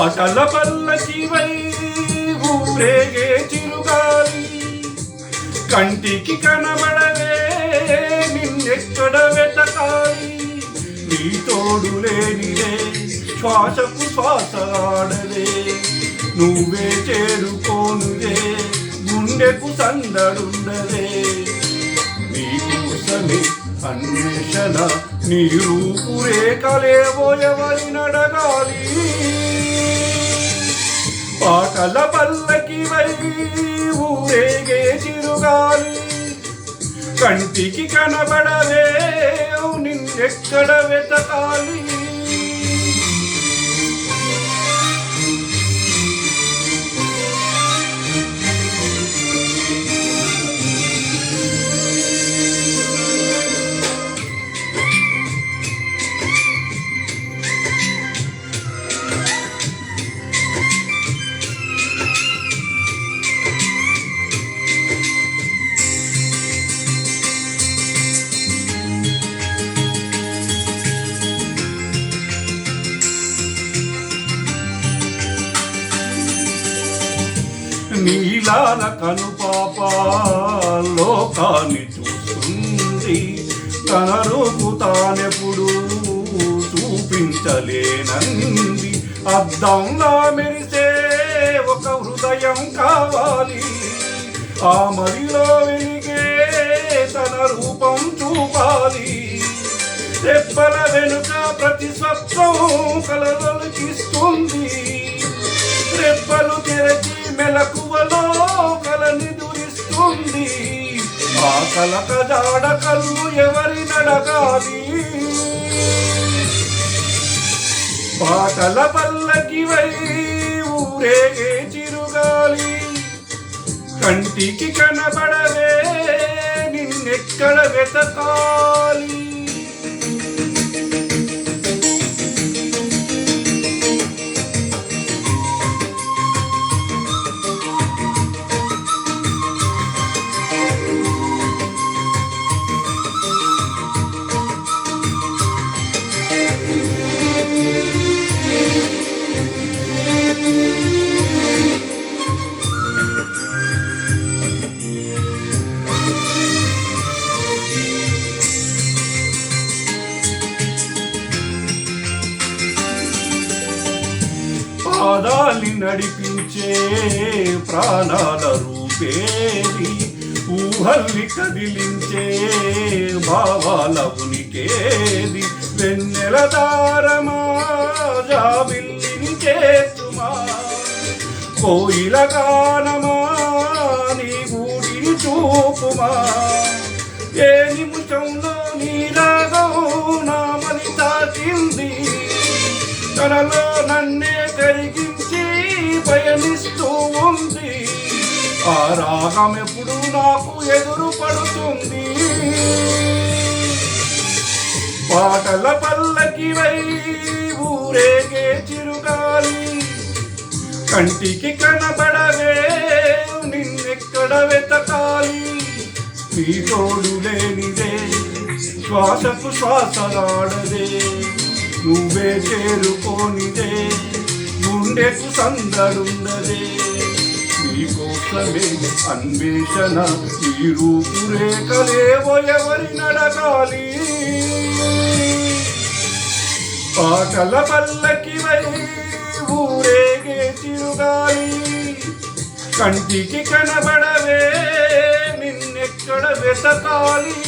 పాటల పల్లకి వై ఊరేగే చిరుగాలి. కంటికి కనబడవే నిన్నెక్కడ వెతకాలి నీ తోడు లేనిదే శ్వాసకు శ్వాస ఆడదే. నువ్వే చేరుకోనులే గుండెకు సందడుండలే నీ కోసమే అన్వేషణ నీ రూపురేఖలేవో పోయవని నడగాలి కంటికి కనబడలేవు నిన్నెక్కడ వెతకాలి? నీలాల కను పాప లోకాన్ని చూస్తుంది. తన రూపు తానెప్పుడు చూపించలేనంది. అద్దంలా మెరిసే ఒక హృదయం కావాలి. ఆ మరిలో వెలిగే తన రూపం చూపాలి. రెప్పల వెనుక ప్రతి స్వప్నం కలలకిస్తుంది ఆ కలక జాడ కళ్ళు ఎవరి నడకాలి? పాటల పల్లకి వై ఊరేగే చిరుగాలి. కంటికి కనబడవే నిన్నెక్కడ వెతకాలి? గాలి నడిపించే ప్రాణాల రూపేది ఊహల్ని కదిలించే భావాల ఉనికేది. వెన్నెల దారమా జాబిల్లిని చేతుమా కోయిల గానమా నీ గూడిని చూపుమా. ఏ నిమిషంలో నీ రాగం నామని తాకింది తనలో నన్నే పయనిస్తూ ఉంది. ఆ రాగం ఎప్పుడు నాకు ఎదురు పడుతుంది పాటల పల్లకి వై ఊరేగే చిరుగాలి. కంటికి కనబడవే నిన్నెక్కడ వెతకాలి. నీ తోడు లేనిదే శ్వాసకు శ్వాసలాడదే. నువ్వే చేరుకోనిదే. గుండెకు సందడున్నదే నీకోసమే అన్వేషణ ఈ రూపురేఖలేవో ఎవరి నడకాలి పాటల పల్లకి వై ఊరేగే తిరుగాలి. కంటికి కనబడవే నిన్నెక్కడ వెతకాలి.